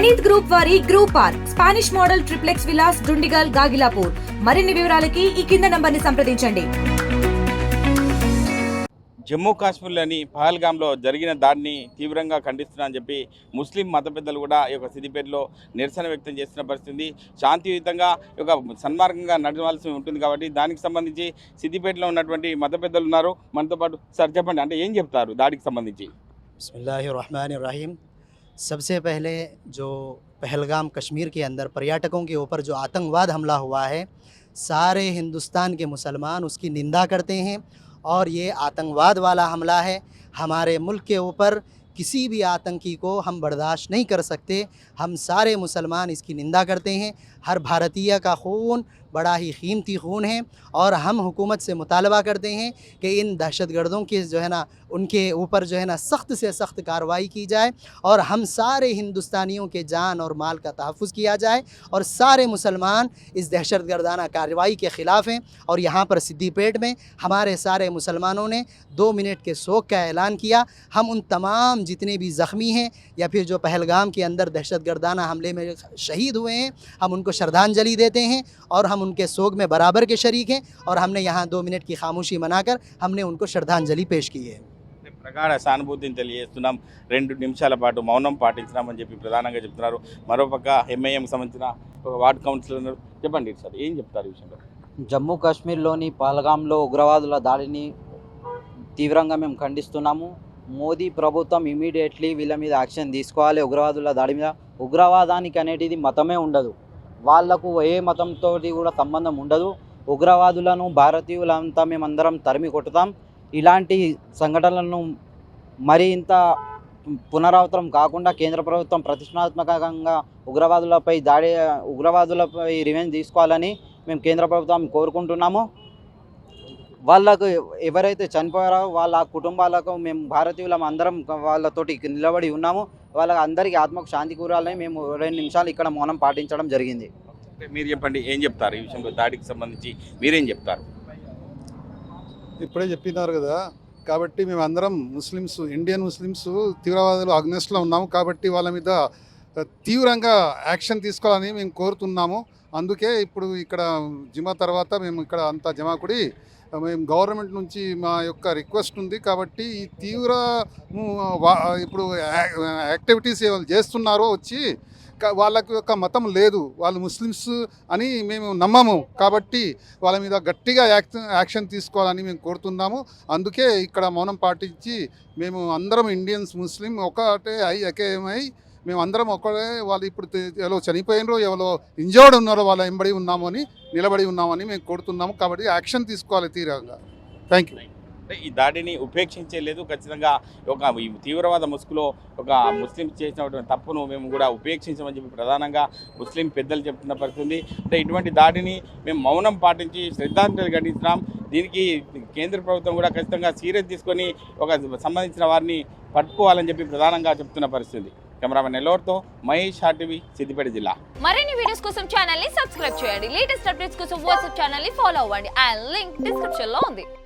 Praneeth group వారి group R Spanish model triplex villas Dundigal Gagillapur. మరిన్ని వివరాలకి ఈ కింద నంబర్ని సంప్రదించండి. జమ్మూ కాశ్మీర్లోని పహల్గామ్లో జరిగిన దాడిని తీవ్రంగా ఖండిస్తున్నా అని చెప్పి ముస్లిం మత పెద్దలు కూడా ఈ యొక్క సిద్దిపేటలో నిరసన వ్యక్తం చేస్తున్న పరిస్థితి. శాంతియుతంగా ఒక సన్మార్గంగా నడవాల్సి ఉంటుంది కాబట్టి దానికి సంబంధించి సిద్దిపేటలో ఉన్నటువంటి మత పెద్దలు ఉన్నారు. మనతో పాటు సార్ చెప్పండి అంటే ఏం చెప్తారు దాడికి సంబంధించి? రహీం सबसे पहले जो पहलगाम कश्मीर के अंदर पर्यटकों के ऊपर जो आतंकवाद हमला हुआ है, सारे हिंदुस्तान के मुसलमान उसकी निंदा करते हैं और ये आतंकवाद वाला हमला है। हमारे मुल्क के ऊपर किसी भी आतंकी को हम बर्दाश्त नहीं कर सकते। हम सारे मुसलमान इसकी निंदा करते हैं। हर भारतीय का खून बड़ा ही कीमती खून है और हम हुकूमत से मुतालबा करते हैं कि इन दहशतगर्दों के जो है ना, उनके ऊपर जो है ना सख्त से सख्त कार्रवाई की जाए और हम सारे हिंदुस्तानियों के जान और माल का तहफ़ किया जाए और सारे मुसलमान इस दहशत गर्दाना कार्रवाई के ख़िलाफ़ हैं और यहाँ पर सिद्दीपेट में हमारे सारे मुसलमानों ने दो मिनट के शोक का ऐलान किया। हम उन तमाम जितने भी ज़ख्मी हैं या फिर जो पहलगाम के अंदर दहशत गर्दाना हमले में शहीद हुए हैं, हम उनको श्रद्धांजलि देते हैं और हम उनके शोक में बराबर के शरीक हैं और हमने यहाँ दो मिनट की खामोशी मनाकर हमने उनको श्रद्धांजलि पेश की है ప్రగాఢ సానుభూతిని తెలియజేస్తున్నాం రెండు నిమిషాల పాటు మౌనం పాటించినామని చెప్పి ప్రధానంగా చెప్తున్నారు మరోపక్క ఎంఐఎం సంబంధించిన ఒక వార్డు కౌన్సిలర్ ఉన్నారు చెప్పండి సార్ ఏం చెప్తారు ఈ విషయంలో జమ్మూ కాశ్మీర్లోని పహల్గాంలో ఉగ్రవాదుల దాడిని తీవ్రంగా మేము ఖండిస్తున్నాము మోదీ ప్రభుత్వం ఇమీడియట్లీ వీళ్ళ మీద యాక్షన్ తీసుకోవాలి ఉగ్రవాదుల దాడి మీద ఉగ్రవాదానికి అనేటిది మతమే ఉండదు వాళ్ళకు ఏ మతంతో కూడా సంబంధం ఉండదు. ఉగ్రవాదులను భారతీయులంతా మేమందరం తరిమి కొట్టుతాం. ఇలాంటి సంఘటనలను మరి ఇంత పునరావృతం కాకుండా కేంద్ర ప్రభుత్వం ప్రతిష్టాత్మకంగా ఉగ్రవాదులపై దాడి ఉగ్రవాదులపై రివెంజ్ తీసుకోవాలని మేము కేంద్ర ప్రభుత్వం కోరుకుంటున్నాము. వాళ్ళకు ఎవరైతే చనిపోయారో వాళ్ళ కుటుంబాలకు మేము భారతీయులం అందరం వాళ్ళతోటి నిలబడి ఉన్నాము. వాళ్ళ అందరికీ ఆత్మకు శాంతి కూరాలని మేము రెండు నిమిషాలు ఇక్కడ మౌనం పాటించడం జరిగింది. మీరు చెప్పండి ఏం చెప్తారు? ఈ విషయంలో దాడికి సంబంధించి మీరేం చెప్తారు? ఇప్పుడే చెప్పినారు కదా కాబట్టి మేము అందరం ముస్లిమ్స్ ఇండియన్ ముస్లిమ్స్ తీవ్రవాదులు అగ్నెస్ట్లో ఉన్నాము. కాబట్టి వాళ్ళ మీద తీవ్రంగా యాక్షన్ తీసుకోవాలని మేము కోరుతున్నాము. అందుకే ఇప్పుడు ఇక్కడ జిమా తర్వాత మేము ఇక్కడ అంతా జమాకుడి మేము గవర్నమెంట్ నుంచి మా యొక్క రిక్వెస్ట్ ఉంది కాబట్టి ఈ తీవ్ర వా- ఇప్పుడు యాక్టివిటీస్ ఏమైనా చేస్తున్నారో వచ్చి వాళ్ళకి వాళ్ళకు యొక్క మతం లేదు. వాళ్ళు ముస్లిమ్స్ అని మేము నమ్మము. కాబట్టి వాళ్ళ మీద గట్టిగా యాక్షన్ యాక్షన్ తీసుకోవాలని మేము కోరుతున్నాము. అందుకే ఇక్కడ మౌనం పాటించి మేము అందరం ఇండియన్స్ ముస్లిం ఒకటే ఐ ఏకమై మేము అందరం ఒకటే వాళ్ళు ఇప్పుడు ఎవరో చనిపోయినరో ఎవరో ఇంజర్డ్ ఉన్నారో వాళ్ళ ఎంబడి ఉన్నాము అని నిలబడి ఉన్నామని మేము కోరుతున్నాము కాబట్టి యాక్షన్ తీసుకోవాలి తీవ్రంగా. థ్యాంక్ యూ ఈ దాడిని ఉపేక్షించే లేదు. ఖచ్చితంగా ఒక ఈ తీవ్రవాద ముసుగులో ఒక ముస్లిం చేసినటువంటి తప్పును మేము కూడా ఉపేక్షించమని చెప్పి ప్రధానంగా ముస్లిం పెద్దలు చెప్తున్న పరిస్థితుంది అంటే ఇటువంటి దాడిని మేము మౌనం పాటించి శ్రద్ధాంజలి ఘటించినాం. దీనికి కేంద్ర ప్రభుత్వం కూడా ఖచ్చితంగా సీరియస్ తీసుకొని ఒక సంబంధించిన వారిని పట్టుకోవాలని చెప్పి ప్రధానంగా చెప్తున్న పరిస్థితి కెమెరామెన్ ఎల్లోర్తో మహేష్ హార్టీవీ సిద్దిపేట జిల్లా. మరిన్ని వీడియోస్ కోసం ఛానల్ని సబ్స్క్రైబ్ చేయండి. లేటెస్ట్ అప్డేట్స్ కోసం వాట్సాప్ ఛానల్ని ఫాలో అవ్వండి. అండ్ లింక్ డిస్క్రిప్షన్లో ఉంది.